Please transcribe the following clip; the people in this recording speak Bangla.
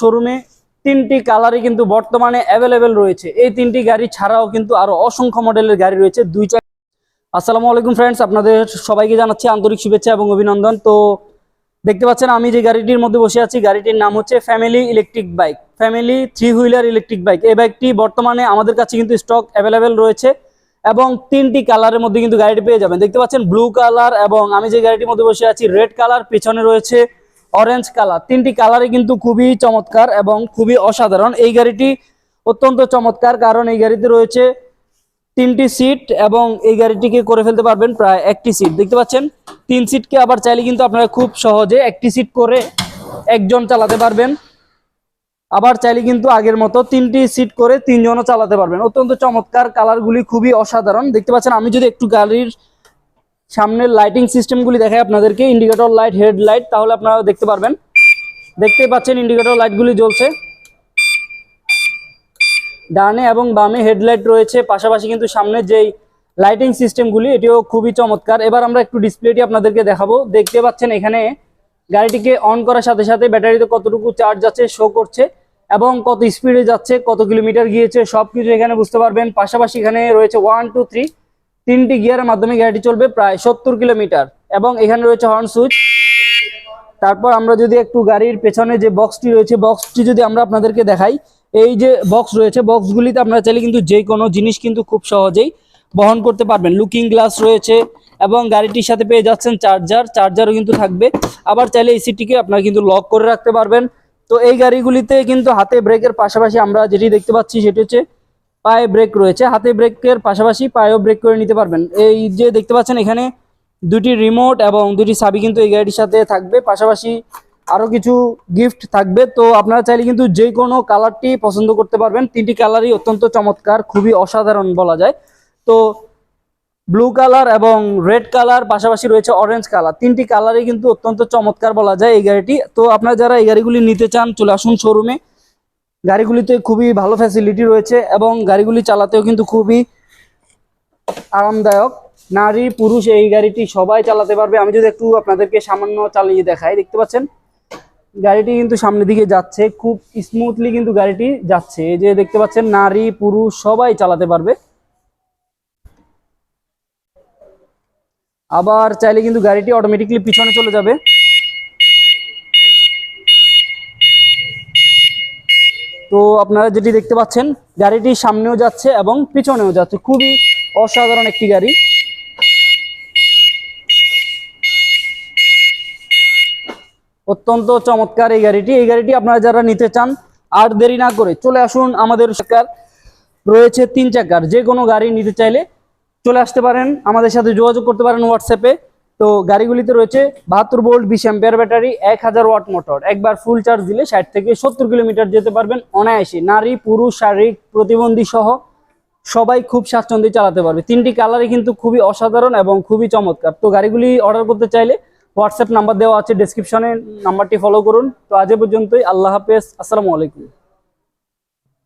শোরুমে তিনটি কালারই কিন্তু বর্তমানে অ্যাভেলেবেল রয়েছে। এই তিনটি গাড়ি ছাড়াও কিন্তু আরও অসংখ্য মডেলের গাড়ি রয়েছে, দুই চার আসসালামু আলাইকুম ফ্রেন্ডস আপনাদের সবাইকে জানাচ্ছি আন্তরিক শুভেচ্ছা এবং অভিনন্দন। তো দেখতে পাচ্ছেন আমি যে গাড়িটির মধ্যে বসে আছি, গাড়িটির নাম হচ্ছে family electric bike family three wheeler electric bike এই বাইকটি বর্তমানে আমাদের কাছে কিন্তু স্টক অ্যাভেলেবেল রয়েছে এবং তিনটি কালারের মধ্যে কিন্তু গাড়িটি পেয়ে যাবেন। দেখতে পাচ্ছেন ব্লু কালার এবং আমি যে গাড়িটির মধ্যে বসে আছি রেড কালার পেছনে রয়েছে অরেঞ্জ কালার তিনটি কালারই কিন্তু খুবই চমৎকার এবং খুবই অসাধারণ। এই গাড়িটি অত্যন্ত চমৎকার, কারণ এই গাড়িতে রয়েছে তিনটি সিট এবং এই গাড়িটিকে করে ফেলতে পারবেন প্রায় একটি সিট দেখতে পাচ্ছেন? তিন সিটকে আবার চাইলে কিন্তু আপনারা খুব সহজে একটি সিট করে একজন চালাতে পারবেন। আবার চাইলে কিন্তু আগের মতো তিনটি সিট করে তিনজনও চালাতে পারবেন। অত্যন্ত চমৎকার কালারগুলি খুবই অসাধারণ। দেখতে পাচ্ছেন? আমি যদি একটু গাড়ির সামনের লাইটিং সিস্টেমগুলি দেখায় আপনাদেরকে ইন্ডিকেটর লাইট হেড লাইট তাহলে আপনারা দেখতে পারবেন। দেখতে পাচ্ছেন ইন্ডিকেটর লাইটগুলি জ্বলছে। ডানে এবং বামে হেডলাইট রয়েছে, পাশাপাশি কিন্তু সামনের যেই লাইটিং সিস্টেমগুলি এটিও খুবই চমৎকার। এবার আমরা একটু ডিসপ্লেটি আপনাদেরকে দেখাবো। দেখতে পাচ্ছেন এখানে গাড়িটিকে অন করার সাথে সাথে ব্যাটারিতে কতটুকু চার্জ আছে শো করছে, এবং কত স্পিডে যাচ্ছে, কত কিলোমিটার গিয়েছে সব কিছু এখানে বুঝতে পারবেন। পাশাপাশি এখানে রয়েছে ওয়ান টু থ্রি তিনটি গিয়ারের মাধ্যমে গাড়িটি চলবে প্রায় সত্তর কিলোমিটার। এবং এখানে রয়েছে হর্ন সুইচ তারপর আমরা যদি একটু গাড়ির পেছনে যে বক্সটি রয়েছে বক্সটি যদি আমরা আপনাদেরকে দেখাই, এই যে বক্স রয়েছে বক্সগুলিতে আপনারা চাইলে কিন্তু যে কোনো জিনিস কিন্তু খুব সহজেই বহন করতে পারবেন। লুকিং গ্লাস রয়েছে এবং গাড়িটির সাথে পেয়ে যাচ্ছেন চার্জার চার্জারও কিন্তু থাকবে। আবার চাইলে এসিটিকে আপনারা কিন্তু লক করে রাখতে পারবেন। তো এই গাড়িগুলিতে কিন্তু হাতে ব্রেকের পাশাপাশি আমরা যেটি দেখতে পাচ্ছি, সেটি হচ্ছে পায়ে ব্রেক রয়েছে। হাতে ব্রেকের পাশাপাশি পায়েও ব্রেক করে নিতে পারবেন। এই যে দেখতে পাচ্ছেন, এখানে দুটি রিমোট এবং দুটি চাবি কিন্তু এই গাড়িটির সাথে থাকবে। পাশাপাশি আরও কিছু গিফট থাকবে। তো আপনারা চাইলে কিন্তু যে কোনো কালারটি পছন্দ করতে পারবেন। তিনটি কালারই অত্যন্ত চমৎকার, খুবই অসাধারণ বলা যায়। তো ব্লু কালার এবং রেড কালার পাশাপাশি রয়েছে অরেঞ্জ কালার তিনটি কালারই কিন্তু অত্যন্ত চমৎকার বলা যায় এই গাড়িটি। তো আপনারা যারা এই গাড়িগুলি নিতে চান, চলে আসুন শোরুমে গাড়িগুলিতে খুবই ভালো ফ্যাসিলিটি রয়েছে এবং গাড়িগুলি চালাতেও কিন্তু খুবই আরামদায়ক। নারী, পুরুষ এই গাড়িটি সবাই চালাতে পারবে। আমি যদি একটু আপনাদেরকে সামান্য চালিয়ে দেখাই, দেখতে পাচ্ছেন? গাড়িটি কিন্তু সামনের দিকে যাচ্ছে, খুব স্মুথলি কিন্তু গাড়িটি যাচ্ছে। এই যে দেখতে পাচ্ছেন, নারী, পুরুষ সবাই চালাতে পারবে। আবার চাইলে কিন্তু গাড়িটি অটোমেটিকলি পিছনে চলে যাবে। তো আপনারা যেটি দেখতে পাচ্ছেন, গাড়িটি সামনেও যাচ্ছে এবং পিছনেও যাচ্ছে। খুবই অসাধারণ একটি গাড়ি। অত্যন্ত চমৎকার এই গাড়িটি। এই গাড়িটি আপনারা যারা নিতে চান, আর দেরি না করে চলে আসুন আমাদের সরকার রয়েছে তিন চাকার যে কোনো গাড়ি নিতে চাইলে চলে আসতে পারেন। আমাদের সাথে যোগাযোগ করতে পারেন হোয়াটসঅ্যাপে। তো গাড়িগুলিতে রয়েছে বাহাত্তর ভোল্ট, বিশ অ্যাম্পিয়ার ব্যাটারি, এক হাজার ওয়াট মোটর। একবার ফুল চার্জ দিলে ষাট থেকে সত্তর কিলোমিটার যেতে পারবেন অনায়াসে। নারী, পুরুষ, শারীরিক প্রতিবন্ধী সহ সবাই খুব স্বাচ্ছন্দ্যে চালাতে পারবে। তিনটি কালারই কিন্তু খুবই অসাধারণ এবং খুবই চমৎকার। তো গাড়িগুলি অর্ডার করতে চাইলে হোয়াটসঅ্যাপ নাম্বার দেওয়া আছে ডেসক্রিপশনে নাম্বারটি ফলো করুন। তো আজ পর্যন্তই। আল্লাহ হাফেজ। আসসালামু আলাইকুম।